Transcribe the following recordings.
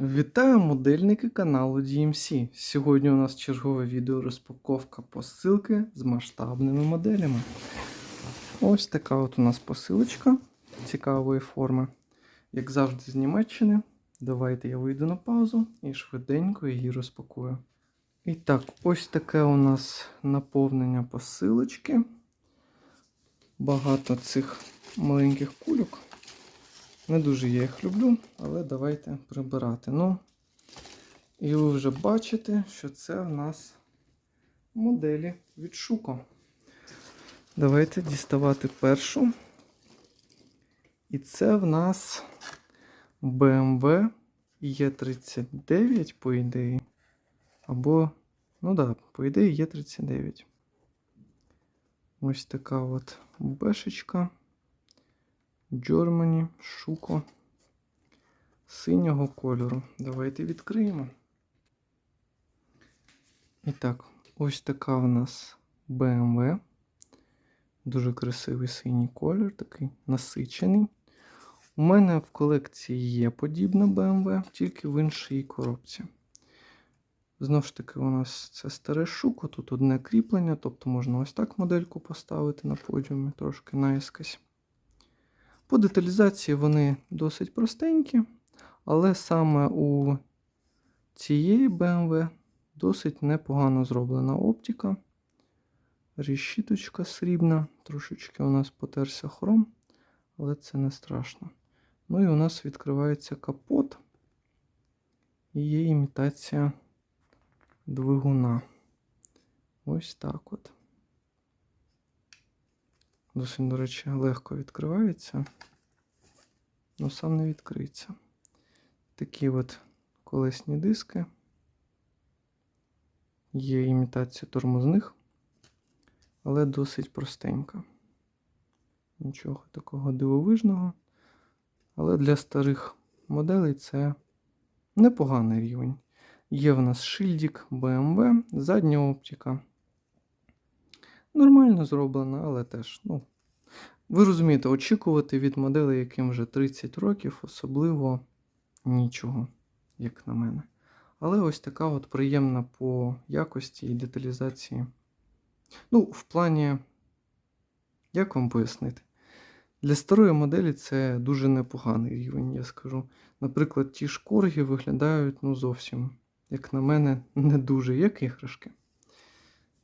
Вітаю модельники каналу DMC. Сьогодні у нас чергове відео розпаковка посилки з масштабними моделями. Ось така от у нас посилочка цікавої форми. Як завжди з Німеччини. Давайте я вийду на паузу і швиденько її розпакую. І так, ось таке у нас наповнення посилочки. Багато цих маленьких кульок. Не дуже я їх люблю, але давайте прибирати. Ну, і ви вже бачите, що це в нас моделі від Шуко. Давайте діставати першу. І це в нас BMW E39, по ідеї. Або, ну так, да, по ідеї Е39. Ось така от бешечка. Germany, Шуко синього кольору. Давайте відкриємо. І так, ось така в нас BMW. Дуже красивий синій колір, такий насичений. У мене в колекції є подібна BMW, тільки в іншій коробці. Знову ж таки, у нас це старе шуко, тут одне кріплення, тобто можна ось так модельку поставити на подіумі, трошки наїскось. По деталізації вони досить простенькі, але саме у цієї BMW досить непогано зроблена оптика. Решіточка срібна, трошечки у нас потерся хром, але це не страшно. Ну і у нас відкривається капот і є імітація двигуна. Ось так от. Досить, до речі, легко відкривається, але сам не відкриється. Такі от колесні диски. Є імітація тормозних, але досить простенька. Нічого такого дивовижного. Але для старих моделей це непоганий рівень. Є в нас шильдик BMW, задня оптика. Нормально зроблена, але теж, ну, ви розумієте, очікувати від моделей, яким вже 30 років, особливо нічого, як на мене. Але ось така от приємна по якості і деталізації. Ну, в плані, як вам пояснити? Для старої моделі це дуже непоганий рівень, я скажу. Наприклад, ті ж корги виглядають, ну, зовсім, як на мене, не дуже, як іграшки.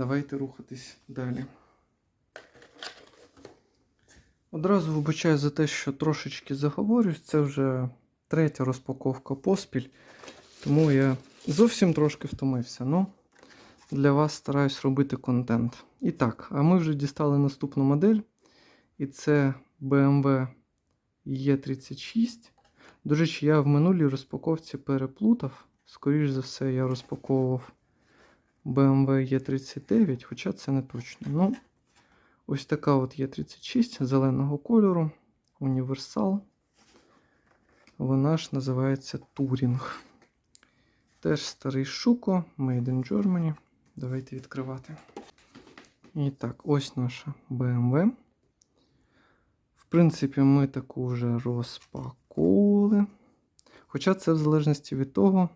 Давайте рухатись далі. Одразу вибачаю за те, що трошечки заговорюсь. Це вже третя розпаковка поспіль, тому я зовсім трошки втомився. Ну, для вас стараюсь робити контент. І так, а ми вже дістали наступну модель. І це BMW E36. До речі, я в минулій розпаковці переплутав. Скоріше за все, я розпаковував. BMW E39, хоча це не точно. Ну, ось така от E36 зеленого кольору, універсал. Вона ж називається Touring. Теж старий шуко, Made in Germany. Давайте відкривати. І так, ось наша BMW. В принципі, ми таку вже розпаковували. Хоча це в залежності від того,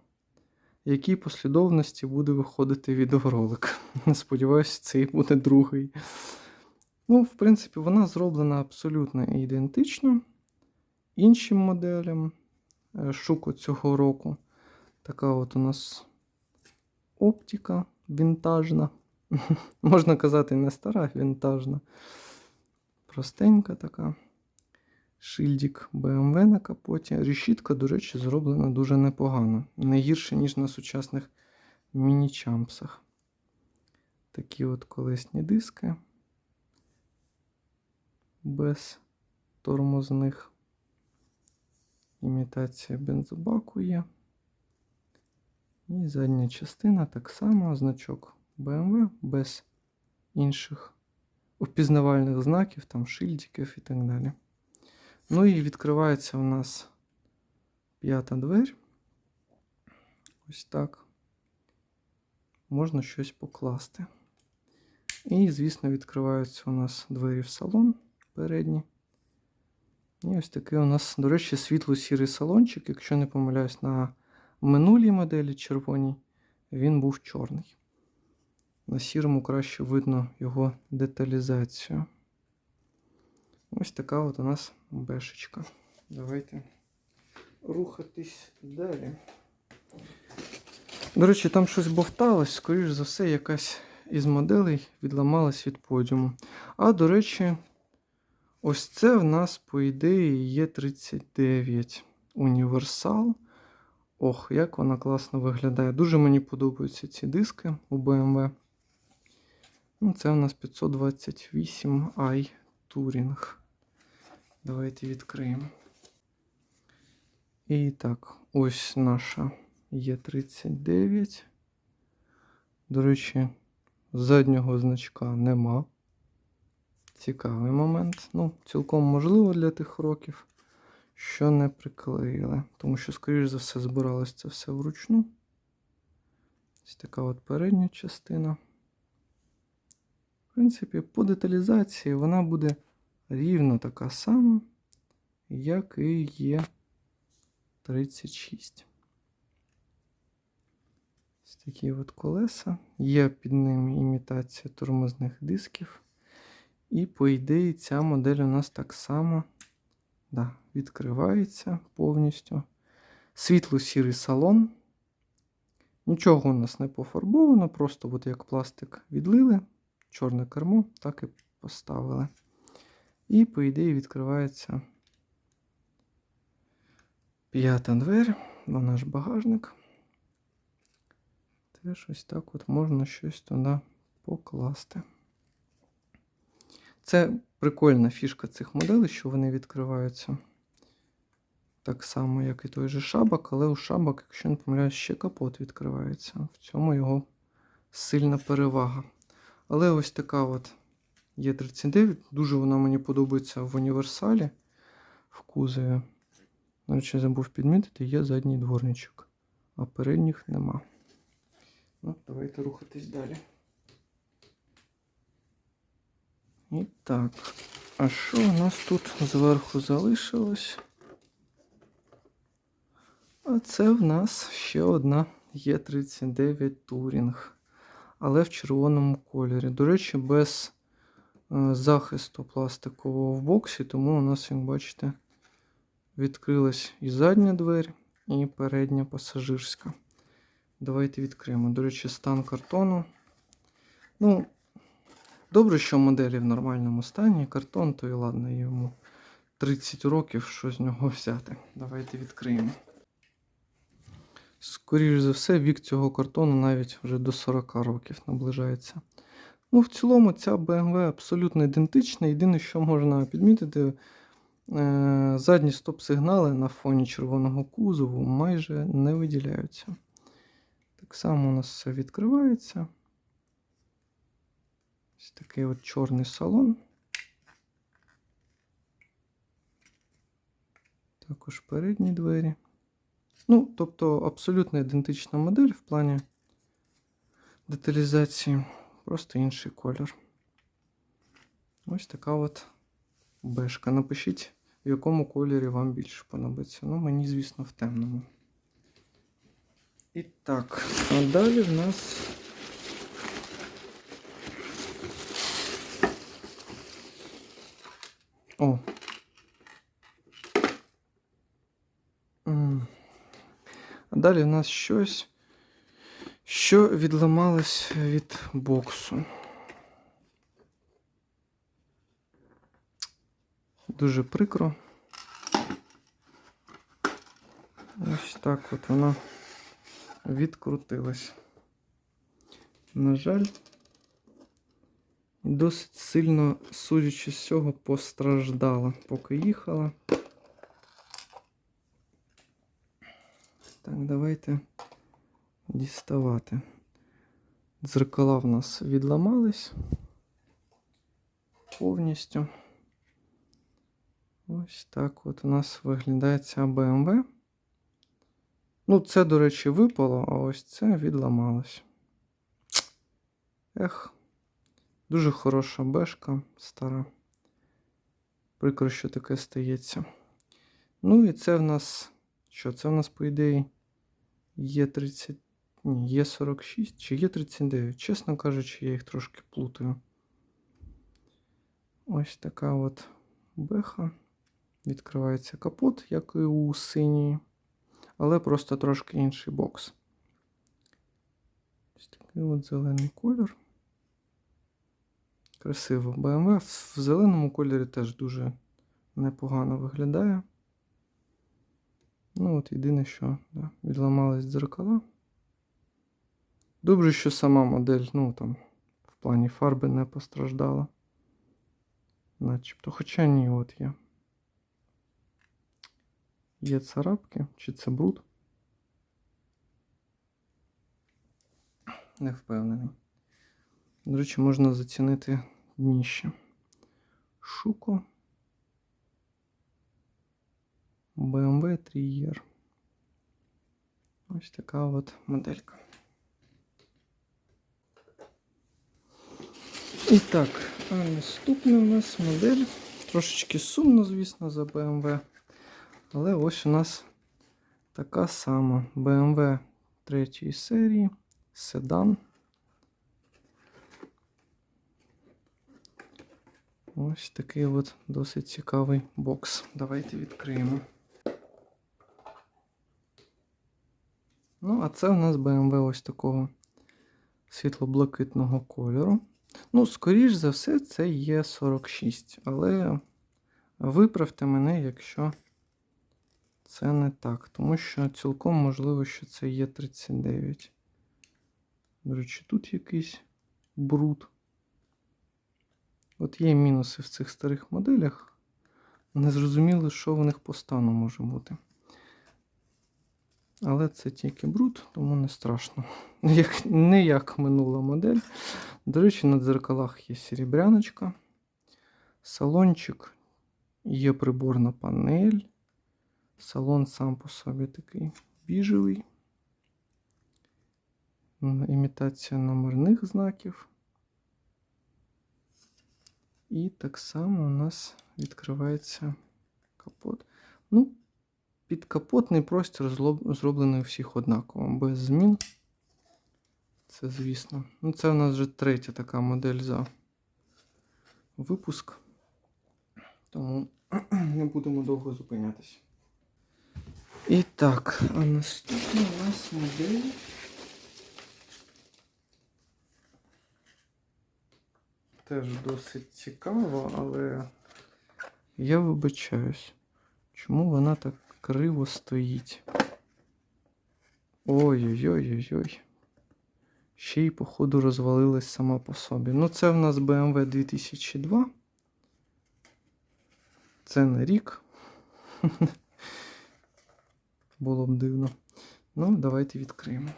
якій послідовності буде виходити відеоролик. Сподіваюся, цей буде другий. Ну, в принципі, вона зроблена абсолютно ідентично іншим моделям шуку цього року. Така от у нас оптика вінтажна. Можна казати, не стара, вінтажна. Простенька така. Шильдик BMW на капоті. Решітка, до речі, зроблена дуже непогано. Не гірше, ніж на сучасних міні-чампсах. Такі от колесні диски. Без тормозних. Імітація бензобаку є. І задня частина так само, значок BMW без інших впізнавальних знаків, там шильдиків і так далі. Ну і відкривається у нас п'ята двері. Ось так. Можна щось покласти. І, звісно, відкриваються у нас двері в салон передні. І ось такий у нас, до речі, світло-сірий салончик, якщо не помиляюсь, на минулій моделі червоній він був чорний. На сірому краще видно його деталізацію. Ось така от у нас бешечка. Давайте рухатись далі. До речі, там щось бовталось, скоріш за все, якась із моделей відламалась від подіуму. А до речі, ось це в нас, по ідеї, є 39 універсал. Ох, як вона класно виглядає. Дуже мені подобаються ці диски у BMW. Ну, це у нас 528i Touring. Давайте відкриємо. І так, ось наша Є39. До речі, заднього значка нема. Цікавий момент. Ну, цілком можливо для тих років, що не приклеїли. Тому що, скоріш за все, збиралось це все вручну. Ось така от передня частина. В принципі, по деталізації вона буде рівно така сама, як і є 36. Ось такі от колеса. Є під ними імітація тормозних дисків. І, по ідеї, ця модель у нас так само да, відкривається повністю. Світло-сірий салон. Нічого у нас не пофарбовано, просто от як пластик відлили, чорне кермо, так і поставили. І, по ідеї, відкривається п'ята двері, вона ж багажник. Теж ось так от можна щось туди покласти. Це прикольна фішка цих моделей, що вони відкриваються так само, як і той же шабак, але у шабак, якщо не помиляюсь, ще капот відкривається. В цьому його сильна перевага. Але ось така от є 39. Дуже вона мені подобається в універсалі в кузові. До речі, забув підмітити, є задній дворничок, а передніх нема. Ну, давайте рухатись далі. І так, а що у нас тут зверху залишилось? А це в нас ще одна Є39 Турінг, але в червоному кольорі. До речі, без захисту пластикового в боксі, тому у нас, як бачите, відкрилась і задня двері, і передня пасажирська. Давайте відкриємо. До речі, стан картону. Ну, добре, що моделі в нормальному стані. Картон, то і ладно, йому 30 років, що з нього взяти. Давайте відкриємо. Скоріше за все, вік цього картону навіть вже до 40 років наближається. Ну, в цілому, ця BMW абсолютно ідентична. Єдине, що можна підмітити, е, задні стоп-сигнали на фоні червоного кузову майже не виділяються. Так само у нас все відкривається. Ось такий от чорний салон. Також передні двері. Ну, тобто абсолютно ідентична модель в плані деталізації, просто інший колір. Ось така от бешка. Напишіть, в якому кольорі вам більше подобається. Ну, мені, звісно, в темному. І так, а далі в нас. О. А далі в нас щось, що відламалось від боксу. Дуже прикро. Ось так от вона відкрутилась. На жаль, досить сильно, судячи з цього, постраждала, поки їхала. Так, давайте діставати. Дзеркала в нас відламались повністю. Ось так от у нас виглядає ця BMW. Ну, це, до речі, випало, а ось це відламалось. Ех, дуже хороша бешка стара. Прикро, що таке стається. Ну і це в нас. Що? Це в нас, по ідеї, Є 30. Ні, є 46 чи є 39. Чесно кажучи, я їх трошки плутаю. Ось така от беха. Відкривається капот, як і у синій, але просто трошки інший бокс. Ось такий от зелений колір. Красиво. BMW в зеленому кольорі теж дуже непогано виглядає. Ну, от єдине, що да, відламались дзеркала. Добре, що сама модель, ну там, в плані фарби не постраждала. Начебто, хоча ні, от є. Є царапки, чи це бруд? Не впевнений. До речі, можна зацінити дніще. Шуко. BMW 3R. Ось така от моделька. І так, а наступна у нас модель. Трошечки сумно, звісно, за BMW. Але ось у нас така сама BMW 3 серії, седан. Ось такий от досить цікавий бокс. Давайте відкриємо. Ну, а це у нас BMW ось такого світло-блакитного кольору. Ну, скоріш за все, це є 46, але виправте мене, якщо це не так, тому що цілком можливо, що це є 39. До речі, тут якийсь бруд. От є мінуси в цих старих моделях. Не зрозуміло, що в них по стану може бути. Але це тільки бруд, тому не страшно. Як, не як минула модель. До речі, на дзеркалах є серебряночка. Салончик є приборна панель. Салон сам по собі такий біжевий. Імітація номерних знаків. І так само у нас відкривається капот. Ну, підкапотний простір зроблений у всіх однаково, без змін. Це, звісно. Ну, це у нас вже третя така модель за випуск. Тому не будемо довго зупинятися. І так, а наступна у нас модель. Теж досить цікаво, але я вибачаюсь, чому вона так криво стоїть. Ой-ой-ой-ой-ой. Ще й, походу, розвалилась сама по собі. Ну, це в нас BMW 2002. Це не рік. Було б дивно. Ну, давайте відкриємо.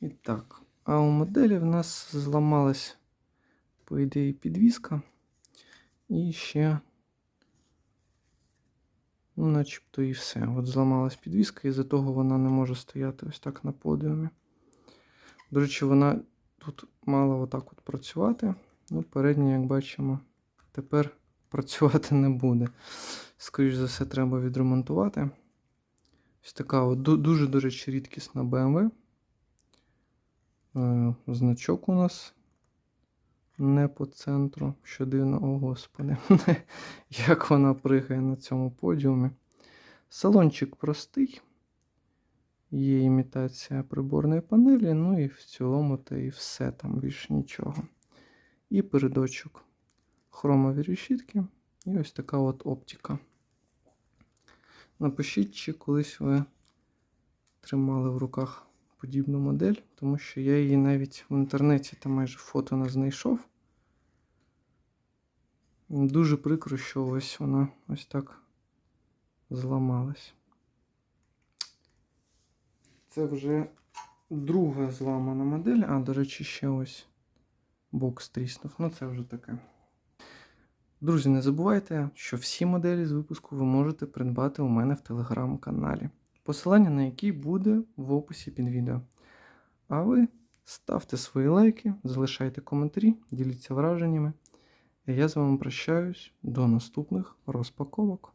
І так. А у моделі в нас зламалась, по ідеї, підвіска. І ще, ну, начебто і все. От зламалась підвіска, і за того вона не може стояти ось так на подіумі. До речі, вона тут мала отак от працювати. Ну, передня, як бачимо, тепер працювати не буде. Скоріше за все, треба відремонтувати. Ось така от дуже, до речі, рідкісна BMW. Е, значок у нас не по центру. Що дивно, о господи, як вона пригає на цьому подіумі. Салончик простий. Є імітація приборної панелі, ну і в цілому та і все там більше нічого. І передочок хромові решітки, і ось така от оптика. Напишіть, чи колись ви тримали в руках подібну модель, тому що я її навіть в інтернеті там майже фото не знайшов. Дуже прикро, що ось вона ось так зламалась. Це вже друга зламана модель, а, до речі, ще ось бокс тріснув. Ну, це вже таке. Друзі, не забувайте, що всі моделі з випуску ви можете придбати у мене в телеграм-каналі посилання на який буде в описі під відео. А ви ставте свої лайки, залишайте коментарі, діліться враженнями. Я з вами прощаюсь до наступних розпаковок.